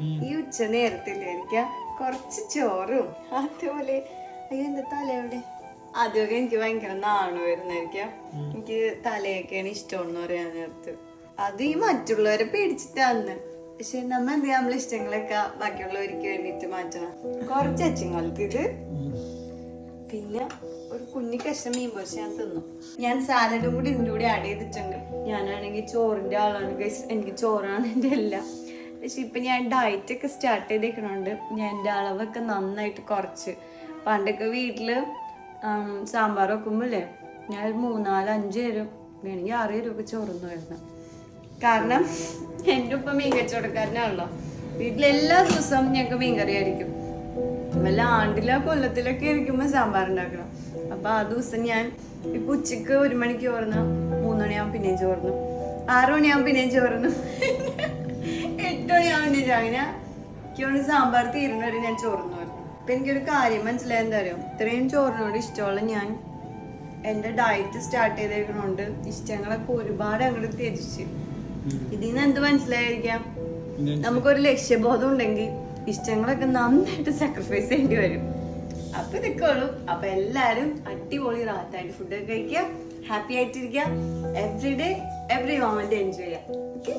ഈ ഉച്ച നേരത്തില്ലായിരിക്കാം കുറച്ച് ചോറും അതുപോലെ അയ്യോ എന്റെ തല എവിടെ? ആദ്യമൊക്കെ എനിക്ക് ഭയങ്കര നാണു വരുന്നായിരിക്കാം എനിക്ക് തലയൊക്കെയാണ് ഇഷ്ടമെന്ന് പറയാൻ നേരത്ത്. അത് ഈ മറ്റുള്ളവരെ പേടിച്ചിട്ടാന്ന് പക്ഷെ നമ്മ എന്ത് നമ്മളെ ഇഷ്ടങ്ങളൊക്കെ ബാക്കിയുള്ളവർക്ക് വേണ്ടിട്ട് മാറ്റണം. കുറച്ച് അച്ചിങ്ങലത്ത് ഇത് പിന്നെ ഒരു കുഞ്ഞി കഷ്ണം മീൻ പൊരിച്ച് ഞാൻ തിന്നു. ഞാൻ സാലഡും കൂടി ഇതിന്റെ കൂടെ ആഡ് ചെയ്തിട്ടുണ്ട്. ഞാനാണെങ്കിൽ ചോറിന്റെ ആളാണ് ഗൈസ് എനിക്ക് ചോറാണ് എന്റെ എല്ലാം. പക്ഷെ ഇപ്പം ഞാൻ ഡയറ്റൊക്കെ സ്റ്റാർട്ട് ചെയ്തേക്കണോണ്ട് ഞാൻ എന്റെ അളവൊക്കെ നന്നായിട്ട് കുറച്ച്. പണ്ടൊക്കെ വീട്ടിൽ സാമ്പാർ വെക്കുമ്പോഴേ ഞാൻ മൂന്നാൽ അഞ്ച് പേരും വേണമെങ്കിൽ ആറ് ചോറുന്നു വരുന്നു കാരണം എന്റെ ഉപ്പ മീൻ കച്ചവടക്കാരനാണല്ലോ. വീട്ടിലെല്ലാ ദിവസവും ഞങ്ങൾക്ക് മീൻകറി ആയിരിക്കും. വല്ല ആണ്ടിലോ കൊല്ലത്തിലൊക്കെ ഇരിക്കുമ്പോൾ സാമ്പാർ ഉണ്ടാക്കണം. അപ്പൊ ആ ദിവസം ഞാൻ ഇപ്പൊ ഉച്ചയ്ക്ക് ഒരു മണിക്ക് ചോർന്നു മൂന്നുമണിയാകുമ്പോൾ പിന്നെയും ചോർന്നു ആറു മണിയാവും പിന്നെയും ചോർന്നു മണിയാവും പിന്നെ സാമ്പാർ തീരുന്ന വരെ ഞാൻ ചോർന്നു വരുന്നു അപ്പൊ എനിക്കൊരു കാര്യം മനസ്സിലായ എന്താ അറിയോ? ഇത്രയും ചോറിനോട് ഇഷ്ടമുള്ള ഞാൻ എന്റെ ഡയറ്റ് സ്റ്റാർട്ട് ചെയ്തേക്കണോണ്ട് ഇഷ്ടങ്ങളൊക്കെ ഒരുപാട് അങ്ങോട്ട് ത്യജിച്ച്. ഇതിൽ നിന്ന് എന്ത് മനസ്സിലായിരിക്കാം? നമുക്കൊരു ലക്ഷ്യബോധം ഉണ്ടെങ്കിൽ ഇഷ്ടങ്ങളൊക്കെ നന്നായിട്ട് സാക്രിഫൈസ് ചെയ്യേണ്ടി വരും. അപ്പൊ ഇതൊക്കെ ഉള്ളൂ. അപ്പൊ എല്ലാരും അടിപൊളി റാത്തായിട്ട് ഫുഡ് കഴിക്കുക ഹാപ്പി ആയിട്ടിരിക്കുക every day every moment enjoy ചെയ്യാം ഓക്കെ